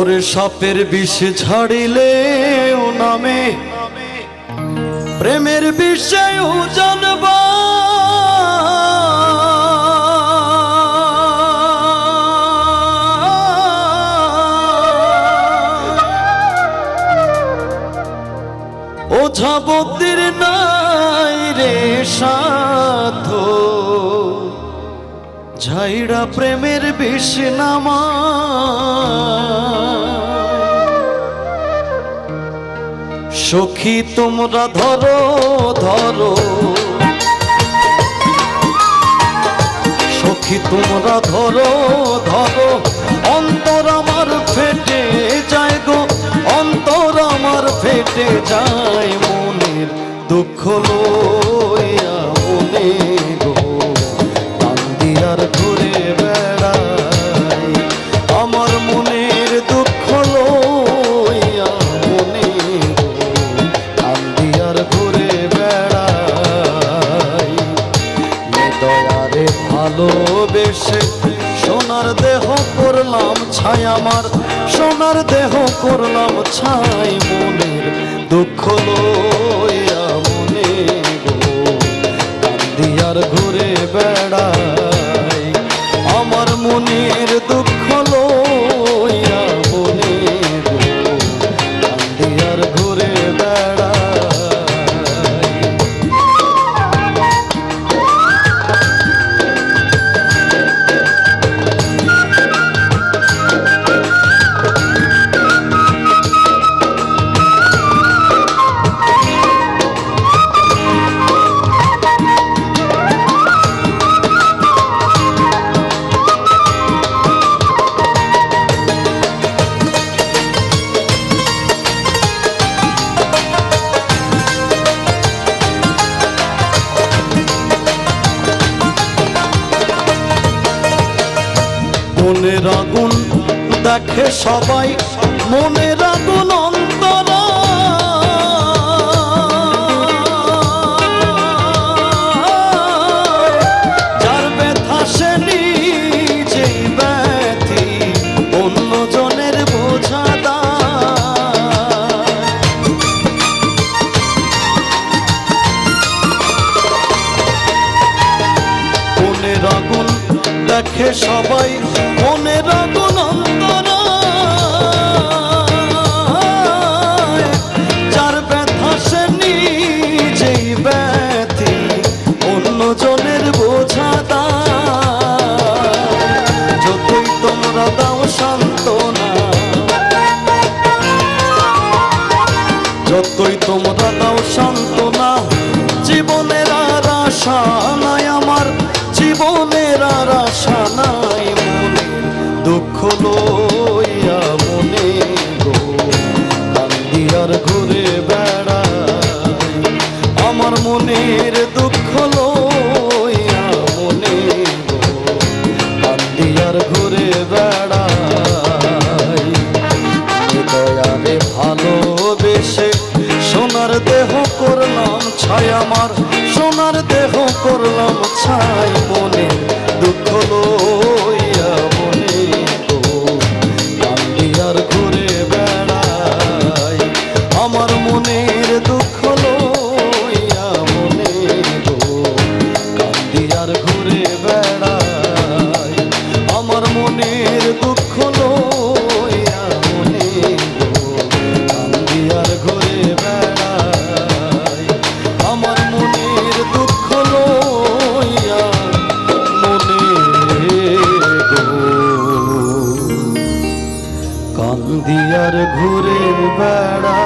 ওরে সাপের বিষ ঝাড়িলে ও নামে। প্রেমের বিষয় ও জানবা। ওঝা বদ্দির নাই রে সাধ ঝাইড়া প্রেমের বিষ নামা। সখী, তোমরা ধরো ধরো। সখী, তোমরা ধরো ধরো। অন্তর আমার ফেটে যায় গো, অন্তর আমার ফেটে যায় মনের দুঃখ লইয়া। ভালোবেসে সোনার দেহ করলাম ছাই আমার সোনার দেহ করলাম ছাই মনের মনের আগুন দেখে সবাই মনের আগুন দেখে সবাই অন্য জনের বোঝা। যতই তোমরা দাও সান্ত্বনা যতই তোমরা দয়ারে ভালোবেসে সোনার দেহ করলাম ছায় আমার সোনার দেহ করলাম মনে চাঁদিয়ার ঘুরে বেড়া।